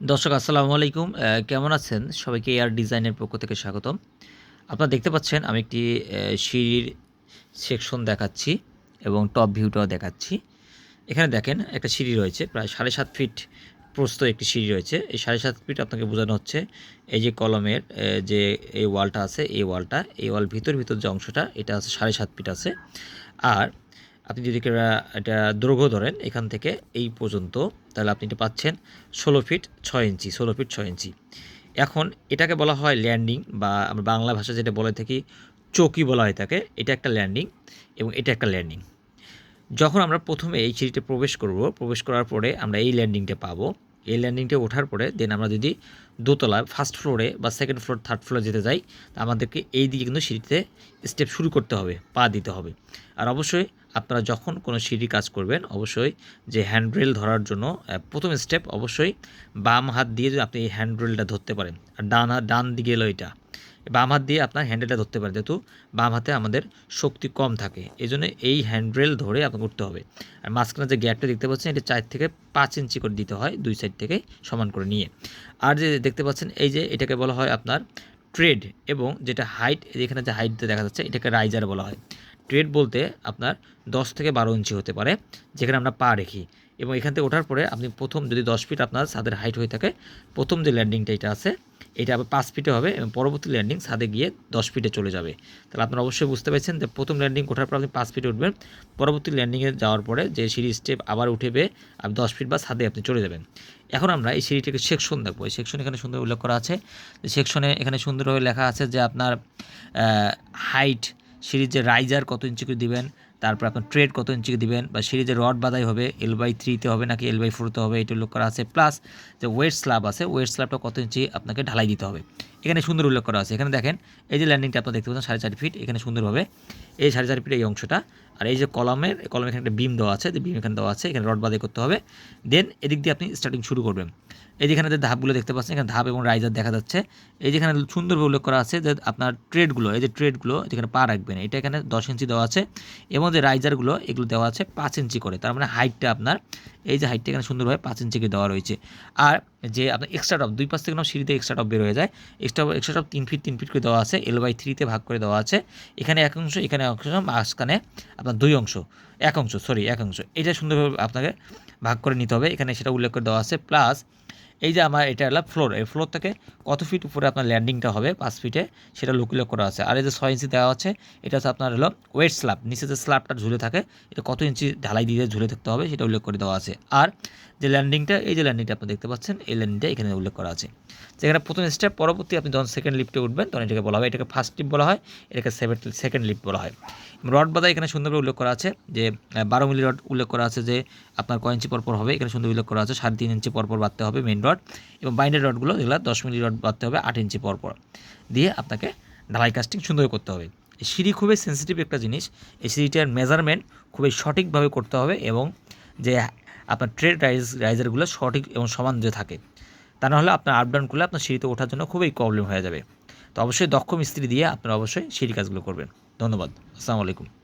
দর্শক, আসসালামু আলাইকুম। কেমন আছেন? সবাইকে এয়ার ডিজাইনের পক্ষ থেকে স্বাগতম। আপনারা দেখতে পাচ্ছেন, আমি একটি সিঁড়ির সেকশন দেখাচ্ছি এবং টপ ভিউটাও দেখাচ্ছি। এখানে দেখেন, একটা সিঁড়ি রয়েছে, প্রায় সাড়ে সাত ফিট প্রস্ত একটি সিঁড়ি রয়েছে। এই সাড়ে সাত ফিট আপনাকে বোঝানো হচ্ছে, এই যে কলমের যে এই ওয়ালটা আছে, এই ওয়ালটা এই ওয়াল ভিতর ভিতর যে অংশটা, এটা আছে সাড়ে সাত ফিট আছে। আর আপনি যদি এটা দৈর্ঘ্য ধরেন এখান থেকে এই পর্যন্ত, তাহলে আপনি এটা পাচ্ছেন ষোলো ফিট ছয় ইঞ্চি, ষোলো ফিট ছয় ইঞ্চি। এখন এটাকে বলা হয় ল্যান্ডিং বা আমরা বাংলা ভাষা যেটা বলে থাকি, চৌকি বলা হয় থাকে এটা একটা ল্যান্ডিং এবং এটা একটা ল্যান্ডিং। যখন আমরা প্রথমে এই সিঁড়িতে প্রবেশ করব, প্রবেশ করার পরে আমরা এই ল্যান্ডিংটা পাবো। এই ল্যান্ডিংটা ওঠার পরে দেন আমরা যদি দোতলা ফার্স্ট ফ্লোরে বা সেকেন্ড ফ্লোর থার্ড ফ্লোরে যেতে যাই, আমাদেরকে এই দিকে কিন্তু সিঁড়িতে স্টেপ শুরু করতে হবে, পা দিতে হবে। আর অবশ্যই আপনারা যখন কোনো সিঁড়ি কাজ করবেন, অবশ্যই যে হ্যান্ডরেল ধরার জন্য প্রথম স্টেপ অবশ্যই বাম হাত দিয়ে যদি আপনি এই হ্যান্ডরেলটা ধরতে পারেন, আর ডান হাত, ডান দিকে এলো এটা বাম হাত দিয়ে আপনার হ্যান্ডেলটা ধরতে পারেন, যেহেতু বাম হাতে আমাদের শক্তি কম থাকে এই জন্য এই হ্যান্ডরেল ধরে আপনাকে উঠতে হবে। আর মাঝখানে যে গ্যাপটা দেখতে পাচ্ছেন, এটা চার থেকে পাঁচ ইঞ্চি করে দিতে হয়, দুই সাইড থেকে সমান করে নিয়ে। আর যে দেখতে পাচ্ছেন, এই যে এটাকে বলা হয় আপনার ট্রেড এবং যেটা হাইট এখানে যে হাইট দেখা যাচ্ছে, এটাকে রাইজার বলা হয়। ট্রেড বলতে আপনার দশ থেকে বারো ইঞ্চি হতে পারে, যেখানে আমরা পা রেখি। এবং এখান থেকে ওঠার পরে আপনি প্রথম যদি দশ ফিট আপনার ছাদের হাইট হয়ে থাকে, প্রথম যে ল্যান্ডিংটা এটা আছে, এটা আবার পাঁচ ফিটে হবে এবং পরবর্তী ল্যান্ডিং ছাদে গিয়ে দশ ফিটে চলে যাবে। তাহলে আপনারা অবশ্যই বুঝতে পারছেন যে প্রথম ল্যান্ডিং ওঠার পর আপনি পাঁচ ফিটে উঠবেন, পরবর্তী ল্যান্ডিংয়ে যাওয়ার পরে যে সিঁড়ি স্টেপ আবার উঠেবে, আপনি দশ ফিট বা ছাদে আপনি চলে যাবেন। এখন আমরা এই সিঁড়িটাকে সেকশন দেখব। এই সেকশন এখানে সুন্দর উল্লেখ করা আছে। সেকশনে এখানে সুন্দরভাবে লেখা আছে যে আপনার হাইট যে রাইজার কত ইঞ্চি করে দিবেন, তারপর আপনার ট্রেড কত ইঞ্চি দিবেন, বা সিরিজের রড বাদাই হবে এল বাই থ্রিতে হবে নাকি এল বাই ফোরতে হবে, এটা উল্লেখ করা আছে। প্লাস যে ওয়েট স্ল্যাব আছে ওয়েট স্ল্যাবটা কত ইঞ্চি আপনাকে ঢালাই দিতে হবে। এখানে সুন্দর উল্লেখ করা আছে। এখানে দেখেন, এই যে ল্যান্ডিংটা আপনার দেখতে পাচ্ছেন, সাড়ে চার ফিট এখানে সুন্দরভাবে এই সাড়ে চার ফিট এই অংশটা আর এই যে কলমের কলমের এখানে একটা বিম দেওয়া আছে বিম এখানে দেওয়া আছে, এখানে রড বাদাই করতে হবে। দেন এদিক দিয়ে আপনি স্টার্টিং শুরু করবেন। এই যেখানে যে ধাপগুলো দেখতে পাচ্ছেন, এখানে ধাপ এবং রাইজার দেখা যাচ্ছে। এই যেখানে সুন্দরভাবে উল্লেখ করা আছে যে আপনার ট্রেডগুলো এই যে ট্রেডগুলো যেখানে পা রাখবেন। এটা এখানে দশ ইঞ্চি দেওয়া আছে। এবং যে রাইজারগুলো এগুলো দেওয়া আছে পাঁচ ইঞ্চি করে। তার মানে হাইটটা আপনার, এই যে হাইটটা এখানে সুন্দরভাবে পাঁচ ইঞ্চি করে দেওয়া রয়েছে। আর যে আপনার এক্সট্রা টপ দুই পাশ থেকে নাম সিঁড়িতে এক্সট্রা টপ বের হয়ে যায় এক্সট্রা এক্সট্রা টপ তিন ফিট তিন ফিট করে দেওয়া আছে এল বাই থ্রিতে ভাগ করে দেওয়া আছে। এখানে এক অংশ, এখানে অংশ, মাঝখানে আপনার দুই অংশ, এক অংশ সরি এক অংশ। এটা সুন্দরভাবে আপনাকে ভাগ করে নিতে হবে। এখানে সেটা উল্লেখ করে দেওয়া আছে প্লাস এই যে আমার, এটা হলো ফ্লোর এই ফ্লোর থেকে কত ফিট উপরে আপনার ল্যান্ডিংটা হবে পাঁচ ফিটে সেটা লোক উল্লেখ করা আছে। আর এই যে ছয় ইঞ্চি দেওয়া আছে, এটা হচ্ছে আপনার হলো ওয়েট স্ল্যাব নিচে যে স্ল্যাবটা ঝুলে থাকে, এটা কত ইঞ্চি ঢালাই দিয়ে ঝুলে থাকতে হবে সেটা উল্লেখ করে দেওয়া আছে। আর যে ল্যান্ডিংটা এই যে ল্যান্ডিংটা আপনি দেখতে পাচ্ছেন, এই ল্যান্ডিংটা এখানে উল্লেখ করা আছে। যেখানে প্রথম স্টেপ পরবর্তী আপনি যখন সেকেন্ড লিফটে উঠবেন, তখন এটাকে বলা হয়, এটাকে ফার্স্ট লিফট বলা হয়, এটাকে সেকেন্ড লিফট বলা হয়। রড বাদা এখানে সুন্দরভাবে উল্লেখ করা আছে যে বারো মিলি রড উল্লেখ করা আছে যে, আপনার কয় ইঞ্চি পরপর হবে? এখানে সুন্দর উল্লেখ করা আছে, সাড়ে তিন ইঞ্চি পরপর বাঁধতে হবে মেন রড এবং বাইন্ডের রডগুলো যেগুলো দশ মিলি রড বাঁধতে হবে আট ইঞ্চি পরপর দিয়ে আপনাকে ঢালাই কাস্টিং সুন্দর করতে হবে। সিঁড়ি খুবই সেন্সিটিভ একটা জিনিস। এই সিঁড়িটার মেজারমেন্ট খুবই সঠিকভাবে করতে হবে এবং যে আপনার ট্রেড রাইজ রাইজারগুলো সঠিক এবং সমান যে থাকে, তা নাহলে আপনার আপ ডাউন করলে আপনার সিঁড়িতে ওঠার জন্য খুবই প্রবলেম হয়ে যাবে। তো অবশ্যই দক্ষ মিস্ত্রি দিয়ে আপনারা অবশ্যই সিঁড়ি কাজগুলো করবেন। ধন্যবাদ। আসসালামু আলাইকুম।